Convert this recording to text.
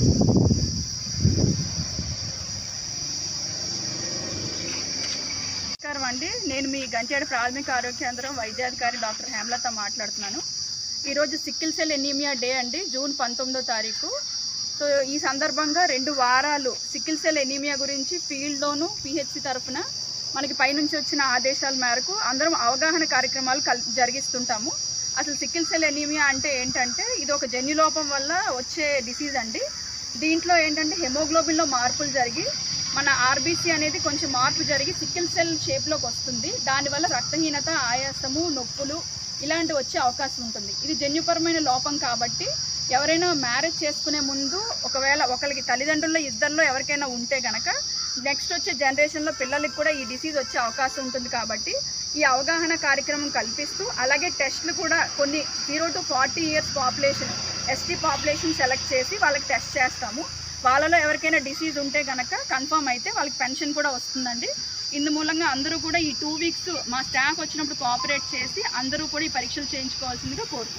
నమస్కారం అండి. నేను మీ గంటేడు ప్రాథమిక ఆరోగ్య కేంద్రం వైద్యాధికారి డాక్టర్ హేమలత మాట్లాడుతున్నాను. ఈరోజు సిక్కిల్ సెల్ ఎనీమియా డే అండి జూన్ పంతొమ్మిదో తారీఖు. సో ఈ సందర్భంగా రెండు వారాలు సిక్కిల్ సెల్ ఎనీమియా గురించి ఫీల్డ్లోను పిహెచ్సి తరఫున మనకి పైనుంచి వచ్చిన ఆదేశాల మేరకు అందరం అవగాహన కార్యక్రమాలు కల్ జరిగిస్తుంటాము. అసలు సిక్కిల్ సెల్ ఎనీమియా అంటే ఏంటంటే ఇది ఒక జన్యులోపం వల్ల వచ్చే డిసీజ్ అండి. దీంట్లో ఏంటంటే హెమోగ్లోబిన్లో మార్పులు జరిగి మన ఆర్బీసీ అనేది కొంచెం మార్పు జరిగి సిక్కిల్ సెల్ షేప్లోకి వస్తుంది. దానివల్ల రక్తహీనత ఆయాసము నొప్పులు ఇలాంటి వచ్చే అవకాశం ఉంటుంది. ఇది జన్యుపరమైన లోపం కాబట్టి ఎవరైనా మ్యారేజ్ చేసుకునే ముందు ఒకవేళ ఒకరికి తల్లిదండ్రుల్లో ఇద్దరిలో ఎవరికైనా ఉంటే గనక నెక్స్ట్ వచ్చే జనరేషన్లో పిల్లలకి కూడా ఈ డిసీజ్ వచ్చే అవకాశం ఉంటుంది కాబట్టి ఈ అవగాహన కార్యక్రమం కల్పిస్తూ అలాగే టెస్ట్లు కూడా కొన్ని zero to forty years population ST population select చేసి వాళ్ళకి టెస్ట్ చేస్తాము. వాళ్ళలో ఎవరికైనా డిసీజ్ ఉంటే కనుక కన్ఫర్మ్ అయితే వాళ్ళకి పెన్షన్ కూడా వస్తుందండి. ఇందు మూలంగా అందరూ కూడా ఈ టూ వీక్స్ మా స్టాఫ్ వచ్చినప్పుడు కోఆపరేట్ చేసి అందరూ కూడా ఈ పరీక్షలు చేయించుకోవాల్సిందిగా కోరుతున్నాం.